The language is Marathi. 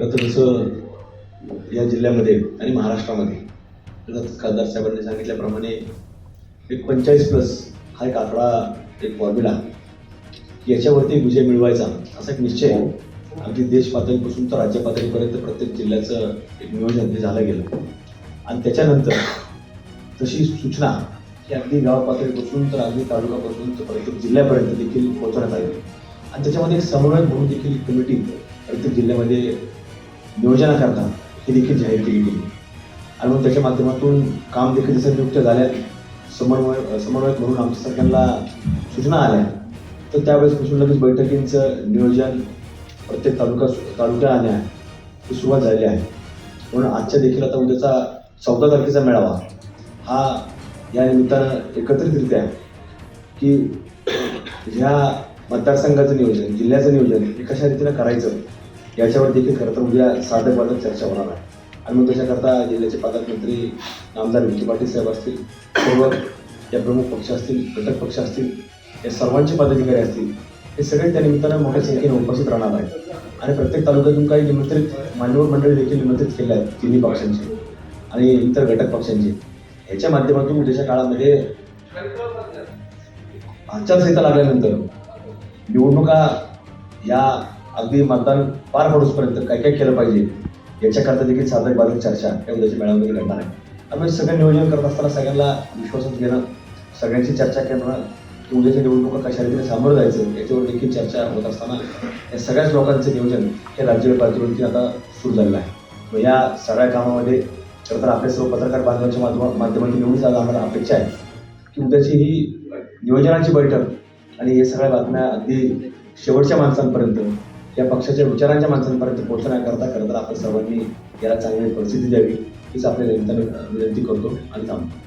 खरं तर जसं या जिल्ह्यामध्ये आणि महाराष्ट्रामध्ये खासदार साहेबांनी सांगितल्याप्रमाणे एक पंचेचाळीस प्लस हा एक आकडा एक फॉर्म्युला याच्यावरती विजय मिळवायचा असा एक निश्चय आहे. अगदी देश पातळीपासून तर राज्य पातळीपर्यंत प्रत्येक जिल्ह्याचं एक नियोजन हे झालं गेलं आणि त्याच्यानंतर तशी सूचना ही अगदी गाव पातळीपासून तर अगदी तालुक्यापासून तर प्रत्येक जिल्ह्यापर्यंत देखील पोहोचवण्यात आली आणि त्याच्यामध्ये एक समन्वयक म्हणून देखील कमिटी प्रत्येक जिल्ह्यामध्ये नियोजनाकरता ही देखील जाहीर केली गेली. आणि मग त्याच्या माध्यमातून काम देखील जसं नियुक्त झाल्या समन्वय समन्वयक म्हणून आमच्या सरकारला सूचना आल्या. तर त्यावेळेसपासून लगेच बैठकींचं नियोजन प्रत्येक तालुका तालुक्या आल्या. ही सुरुवात झाली आहे. म्हणून आजच्या देखील आता उद्याचा चौदा तारखेचा मेळावा हा या निमित्तानं एकत्रितरित्या की ह्या मतदारसंघाचं नियोजन जिल्ह्याचं नियोजन हे कशा रीतीनं करायचं याच्यावर देखील खरं तर उद्या साधक बाधक चर्चा होणार आहे. आणि मग त्याच्याकरता जिल्ह्याचे पालकमंत्री आमदार विखे पाटील साहेब असतील सर्व या प्रमुख पक्ष असतील घटक पक्ष असतील या सर्वांचे पदाधिकारी असतील हे सगळे त्या निमित्तानं मोठ्या संख्येने उपस्थित राहणार आहेत. आणि प्रत्येक तालुक्यातून काही निमंत्रित मान्यवर मंडळी देखील निमंत्रित केले आहेत तिन्ही पक्षांचे आणि इतर घटक पक्षांचे. ह्याच्या माध्यमातून उद्याच्या काळामध्ये आचारसंहिता लागल्यानंतर निवडणुका या अगदी मतदान पार पडूसपर्यंत काय काय केलं पाहिजे याच्याकरता देखील साधक बाधक चर्चा या उद्याच्या मेळाव्यामध्ये घडणार आहे. त्यामुळे सगळं नियोजन करत असताना सगळ्यांना विश्वासात घेणं सगळ्यांची चर्चा करणं की उद्याच्या निवडणुका कशा रीतीने सामोरं जायचं याच्यावर देखील चर्चा होत असताना या सगळ्याच लोकांचं नियोजन हे राज्य पातळीवरती आता सुरू झालेलं आहे. मग या सगळ्या कामामध्ये खरं तर आपल्या सर्व पत्रकार बांधवांच्या माध्यमा माध्यमातून एवढीच आज आम्हाला अपेक्षा आहे की उद्याची ही नियोजनाची बैठक आणि हे सगळ्या बातम्या अगदी शेवटच्या माणसांपर्यंत या पक्षाच्या विचारांच्या माणसांपर्यंत पोहोचण्याकरता खरं तर आपण सर्वांनी याला चांगली परिस्थिती द्यावी हीच आपल्या विनंती करतो आणि थांबतो.